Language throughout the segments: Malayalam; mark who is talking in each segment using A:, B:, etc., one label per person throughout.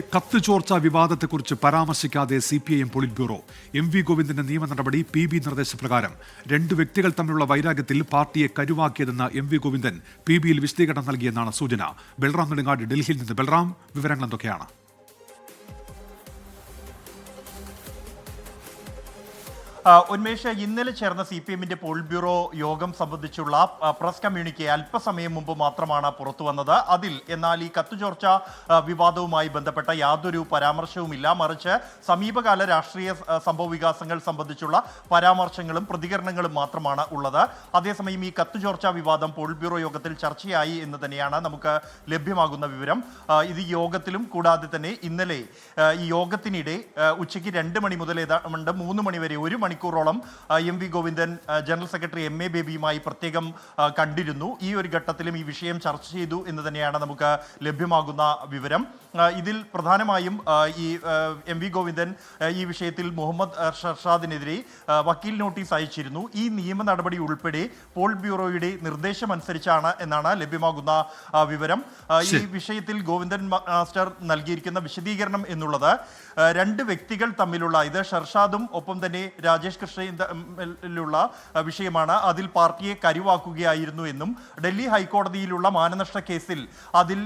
A: കത്ത് ചോർച്ച വിവാദത്തെക്കുറിച്ച് പരാമർശിക്കാതെ C P I M polit bureau M V ഗോവിന്ദന്റെ നിയമ നടപടി പി ബി നിർദ്ദേശപ്രകാരം രണ്ട് വ്യക്തികൾ തമ്മിലുള്ള വൈരാഗ്യത്തിൽ പാർട്ടിയെ കരുവാക്കിയതെന്ന് എം വി ഗോവിന്ദൻ പി ബിയിൽ വിശദീകരണം നൽകിയെന്നാണ് സൂചന. ബൽറാം നെടുങ്ങാട് ഡൽഹിയിൽ നിന്ന്. ബൽറാം വിവരങ്ങൾ എന്തൊക്കെയാണ്
B: ഉന്മേഷ് ഇന്നലെ ചേർന്ന സി പി എമ്മിന്റെ പോൾ ബ്യൂറോ യോഗം സംബന്ധിച്ചുള്ള പ്രസ് കമ്മ്യൂണിക്കെ അല്പസമയം മുമ്പ് മാത്രമാണ് പുറത്തു വന്നത്. അതിൽ എന്നാൽ ഈ കത്തുചോർച്ച വിവാദവുമായി ബന്ധപ്പെട്ട യാതൊരു പരാമർശവുമില്ല. മറിച്ച് സമീപകാല രാഷ്ട്രീയ സംഭവ വികാസങ്ങൾ സംബന്ധിച്ചുള്ള പരാമർശങ്ങളും പ്രതികരണങ്ങളും മാത്രമാണ് ഉള്ളത്. അതേസമയം ഈ കത്തുചോർച്ച വിവാദം പോൾ ബ്യൂറോ യോഗത്തിൽ ചർച്ചയായി എന്ന് തന്നെയാണ് നമുക്ക് ലഭ്യമാകുന്ന വിവരം. ഇത് യോഗത്തിലും കൂടാതെ തന്നെ ഇന്നലെ ഈ യോഗത്തിനിടെ ഉച്ചയ്ക്ക് രണ്ട് മണി മുതൽ ഏതാണ്ട് മൂന്ന് മണി വരെ ഒരു മണിക്കൂറോളം M V Govindan general secretary M A ബേബിയുമായി പ്രത്യേകം കണ്ടിരുന്നു. ഈ ഒരു ഘട്ടത്തിലും ഈ വിഷയം ചർച്ച ചെയ്തു എന്ന് തന്നെയാണ് നമുക്ക് ലഭ്യമാകുന്ന വിവരം. ഇതിൽ പ്രധാനമായും ഈ എം വി ഗോവിന്ദൻ ഈ വിഷയത്തിൽ മുഹമ്മദ് ഷർഷാദിനെതിരെ വക്കീൽ നോട്ടീസ് അയച്ചിരുന്നു. ഈ നിയമ നടപടി ഉൾപ്പെടെ പോൾ ബ്യൂറോയുടെ നിർദ്ദേശം അനുസരിച്ചാണ് എന്നാണ് ലഭ്യമാകുന്ന വിവരം. ഈ വിഷയത്തിൽ ഗോവിന്ദൻ മാസ്റ്റർ നൽകിയിരിക്കുന്ന വിശദീകരണം എന്നുള്ളത് രണ്ട് വ്യക്തികൾ തമ്മിലുള്ള ഇത് ഷർഷാദും ഒപ്പം തന്നെ രാജേഷ് കൃഷ്ണയിലുള്ള വിഷയമാണ് അതിൽ പാർട്ടിയെ കരുവാക്കുകയായിരുന്നു എന്നും ഡൽഹി ഹൈക്കോടതിയിലുള്ള മാനനഷ്ട കേസിൽ അതിൽ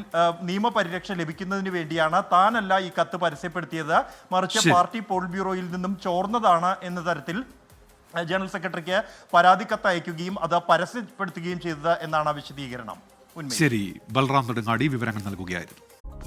B: നിയമപരിരക്ഷ ലഭിക്കുന്നതിന് വേണ്ടിയാണ് താനല്ല ഈ കത്ത് പരസ്യപ്പെടുത്തിയത്. മറിച്ച് പാർട്ടി പോൾ ബ്യൂറോയിൽ നിന്നും ചോർന്നതാണ് എന്ന തരത്തിൽ ജനറൽ സെക്രട്ടറിക്ക് പരാതി കത്ത് അയക്കുകയും അത് പരസ്യപ്പെടുത്തുകയും ചെയ്തത് എന്നാണ് വിശദീകരണം.
A: ശരി. ബൽറാം നെടുങ്ങാടി വിവരങ്ങൾ നൽകുകയായിരുന്നു.